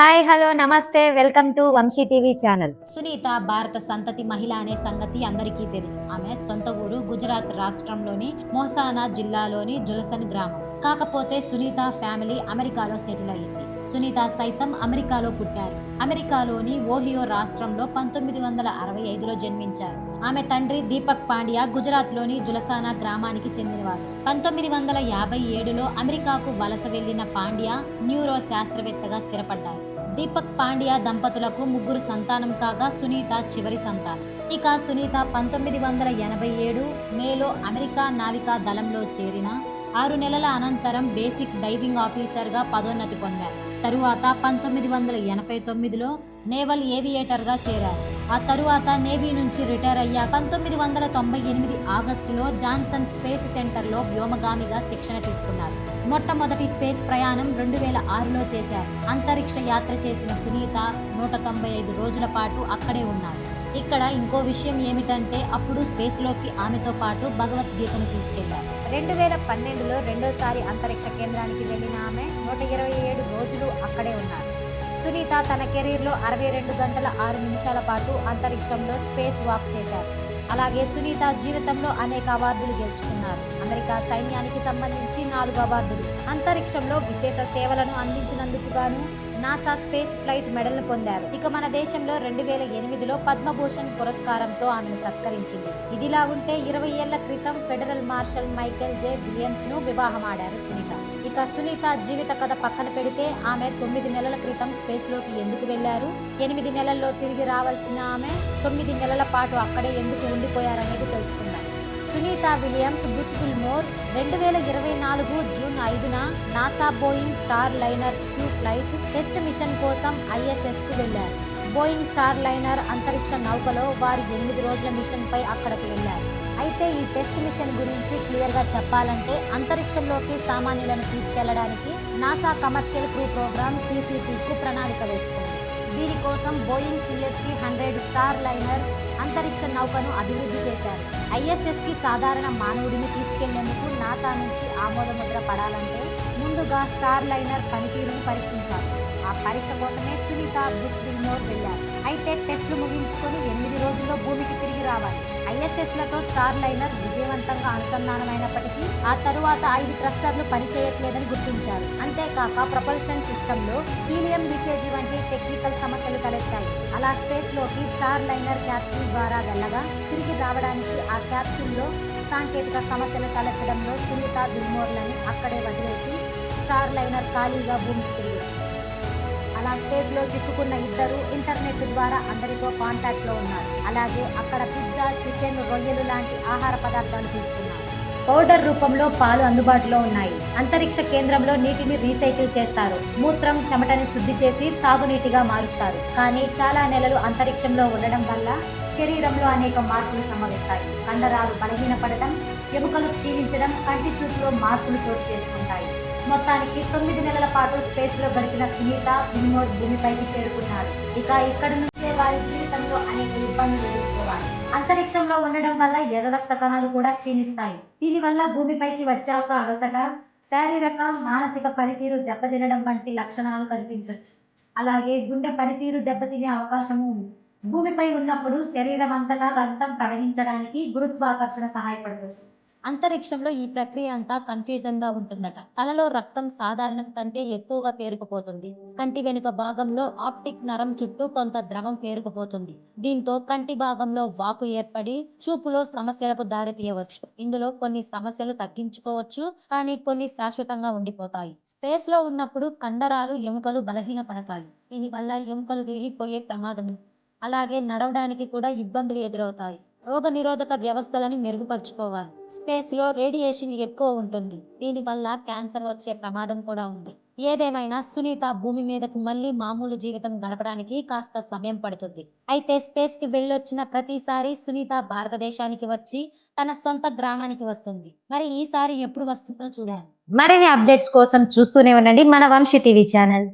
Hi hello నమస్తే welcome to Vamsi TV channel Sunita భారత సంతతి మహిళ అనే సంగతి అందరికీ తెలుసు. ఆమె సొంత ఊరు గుజరాత్ రాష్ట్రంలోని మోసానా జిల్లాలోని జులసన్ గ్రామం. కాకపోతే సునీత ఫ్యామిలీ అమెరికాలో సెటిల్ అయింది సునీత సైతం అమెరికాలో పుట్టారు. అమెరికాలోని ఓహియో రాష్ట్రంలో పంతొమ్మిది వందల అరవై ఐదులో జన్మించారు. ఆమె తండ్రి దీపక్ పాండ్యా గుజరాత్లోని జులసానా గ్రామానికి చెందినవారు. పంతొమ్మిది వందల యాభై ఏడులో అమెరికాకు వలస వెళ్ళిన పాండ్యా న్యూరో శాస్త్రవేత్తగా స్థిరపడ్డారు. దీపక్ పాండ్యా దంపతులకు ముగ్గురు సంతానం కాగా సునీత చివరి సంతానం. ఇక సునీత పంతొమ్మిది వందల ఎనభై ఏడు మేలో అమెరికా నావికా దళంలో చేరిన ఆరు నెలల అనంతరం బేసిక్ డైవింగ్ ఆఫీసర్గా పదోన్నతి పొందారు. తరువాత పంతొమ్మిది వందల ఎనభై తొమ్మిదిలో నేవల్ ఏవియేటర్గా చేరారు. ఆ తరువాత నేవీ నుంచి రిటైర్ అయ్యాక పంతొమ్మిది వందల తొంభై ఎనిమిది ఆగస్టులో జాన్సన్ స్పేస్ సెంటర్లో వ్యోమగామిగా శిక్షణ తీసుకున్నారు మొట్టమొదటి స్పేస్ ప్రయాణం రెండు వేల ఆరులో చేశారు. అంతరిక్ష యాత్ర చేసిన సునీత నూట తొంభై ఐదు రోజుల పాటు అక్కడే ఉన్నారు ఇక్కడ ఇంకో విషయం ఏమిటంటే అప్పుడు స్పేస్లోకి ఆమెతో పాటు భగవద్గీతను తీసుకెళ్ళారు రెండు వేల పన్నెండులో రెండోసారి అంతరిక్ష కేంద్రానికి వెళ్ళిన ఆమె నూట ఇరవై ఏడు రోజులు అక్కడే ఉన్నారు. సునీత తన కెరీర్లో అరవై రెండు గంటల ఆరు నిమిషాల పాటు అంతరిక్షంలో స్పేస్ వాక్ చేశారు. అలాగే సునీత జీవితంలో అనేక అవార్డులు గెలుచుకున్నారు. అమెరికా సైన్యానికి సంబంధించి నాలుగు అవార్డులు. అంతరిక్షంలో విశేష సేవలను అందించినందుకు గాను నాసా స్పేస్ ఫ్లైట్ మెడల్ను పొందారు. ఇక మన దేశంలో రెండు వేల ఎనిమిదిలో పద్మభూషణ్ పురస్కారంతో ఆమెను సత్కరించింది. ఇదిలా ఉంటే ఇరవై ఏళ్ళ క్రితం ఫెడరల్ మార్షల్ మైకేల్ జే విలియమ్స్ను వివాహమాడారు సునీత. ఇక సునీత జీవిత కథ పక్కన పెడితే ఆమె తొమ్మిది నెలల క్రితం స్పేస్లోకి ఎందుకు వెళ్ళారు ఎనిమిది నెలల్లో తిరిగి రావాల్సిన ఆమె తొమ్మిది నెలల పాటు అక్కడే ఎందుకు ఉండిపోయారనేది తెలుసుకుందాం. సునీత విలియమ్స్ బుచ్ మోర్ రెండు వేల ఇరవై నాలుగు జూన్ ఐదున NASA Boeing Starliner crew flight test mission కోసం ఐఎస్ఎస్కు వెళ్ళారు బోయింగ్ స్టార్ లైనర్ అంతరిక్ష నౌకలో వారు ఎనిమిది రోజుల మిషన్పై అక్కడికి వెళ్ళారు అయితే ఈ టెస్ట్ మిషన్ గురించి క్లియర్గా చెప్పాలంటే అంతరిక్షంలోకి సామాన్యులను తీసుకెళ్ళడానికి నాసా కమర్షియల్ క్రూ ప్రోగ్రామ్కు ప్రణాళిక వేసుకుంది. దీనికోసం Boeing CST hundred Starliner అంతరిక్ష నౌకను అభివృద్ధి చేశారు. ఐఎస్ఎస్కి సాధారణ మానవుడిని తీసుకెళ్ళేందుకు నాసా నుంచి ఆమోదముద్ర పడాలంటే ముందుగా స్టార్ లైనర్ పనితీరును పరీక్షించారు ఆ పరీక్ష కోసమే సునీత బుచ్ విల్మోర్ వెళ్ళారు. అయితే టెస్టులు ముగించుకొని ఎనిమిది రోజుల్లో భూమికి తిరిగి రావాలి. ఐఎస్ఎస్లతో స్టార్ లైనర్ విజయవంతంగా అనుసంధానమైనప్పటికీ ఆ తరువాత ఐదు ట్రస్టర్లు పనిచేయట్లేదని గుర్తించారు. అంతేకాక ప్రపల్షన్ సిస్టమ్లో హీలియం లీకేజీ వంటి టెక్నికల్ సమస్యలు తలెత్తాయి. అలా స్పేస్లోకి స్టార్ లైనర్ క్యాప్సూల్ ద్వారా వెళ్ళగా తిరిగి రావడానికి ఆ క్యాప్సూల్లో సాంకేతిక సమస్యలు తలెత్తడంలో సునీత విల్మోర్లని అక్కడే వదిలేసి స్టార్ లైనర్ ఖాళీగా భూమికి తిరిగి వచ్చింది స్పేస్లో చిక్కుకున్న ఇద్దరు ఇంటర్నెట్ ద్వారా అందరితో కాంటాక్ట్లో ఉన్నారు. అలాగే అక్కడ పిజ్జా చికెన్ రొయ్యలు లాంటి ఆహార పదార్థాలు తీసుకున్నారు. పౌడర్ రూపంలో పాలు అందుబాటులో ఉన్నాయి. అంతరిక్ష కేంద్రంలో నీటిని రీసైకిల్ చేస్తారు. మూత్రం చెమటని శుద్ధి చేసి తాగునీటిగా మారుస్తారు. కానీ చాలా నెలలు అంతరిక్షంలో ఉండడం వల్ల శరీరంలో అనేక మార్పులు సంభవిస్తాయి. కండరాలు బలహీనపడటం ఎముకలు క్షీణించడం కంటి చూపులో మార్పులు చోటు చేసుకుంటాయి. మొత్తానికి తొమ్మిది నెలల పాటు స్పేస్లో గడిపిన సునీత వినోద్ భూమిపైకి చేరుకున్నారు ఇక ఇక్కడ నుంచే వారి జీవితంలో అనేక ఇబ్బందులు ఎదుర్కోవాలి. అంతరిక్షంలో ఉండడం వల్ల ఎర్ర రక్త కణాలు కూడా క్షీణిస్తాయి. దీనివల్ల భూమిపైకి వచ్చాక అలసట శారీరక మానసిక పనితీరు దెబ్బతినడం వంటి లక్షణాలు కనిపించవచ్చు అలాగే గుండె పనితీరు దెబ్బతినే అవకాశము ఉంది. భూమిపై ఉన్నప్పుడు శరీరం అంతగా రక్తం ప్రవహించడానికి గురుత్వాకర్షణ సహాయపడవచ్చు అంతరిక్షంలో ఈ ప్రక్రియ అంతా కన్ఫ్యూజన్గా ఉంటుందట. తలలో రక్తం సాధారణం కంటే ఎక్కువగా పేరుకుపోతుంది. కంటి వెనుక భాగంలో ఆప్టిక్ నరం చుట్టూ కొంత ద్రవం పేరుకుపోతుంది. దీంతో కంటి భాగంలో వాపు ఏర్పడి చూపులో సమస్యలకు దారితీయవచ్చు. ఇందులో కొన్ని సమస్యలు తగ్గించుకోవచ్చు కానీ కొన్ని శాశ్వతంగా ఉండిపోతాయి. స్పేస్లో ఉన్నప్పుడు కండరాలు ఎముకలు బలహీనపడతాయి. దీనివల్ల ఎముకలు విరిగిపోయే ప్రమాదం. అలాగే నడవడానికి కూడా ఇబ్బందులు ఎదురవుతాయి. రోగ నిరోధక వ్యవస్థలను మెరుగుపరుచుకోవాలి. స్పేస్లో రేడియేషన్ ఎక్కువ ఉంటుంది. దీనివల్ల క్యాన్సర్ వచ్చే ప్రమాదం కూడా ఉంది. ఏదేమైనా సునీత భూమి మీదకు మళ్ళీ మామూలు జీవితం గడపడానికి కాస్త సమయం పడుతుంది. అయితే స్పేస్కి వెళ్ళొచ్చిన ప్రతిసారి సునీత భారతదేశానికి వచ్చి తన సొంత గ్రామానికి వస్తుంది. మరి ఈసారి ఎప్పుడు వస్తుందో చూడాలి. మరిన్ని అప్డేట్స్ కోసం చూస్తూనే ఉండండి మన వంశీ టీవీ ఛానల్.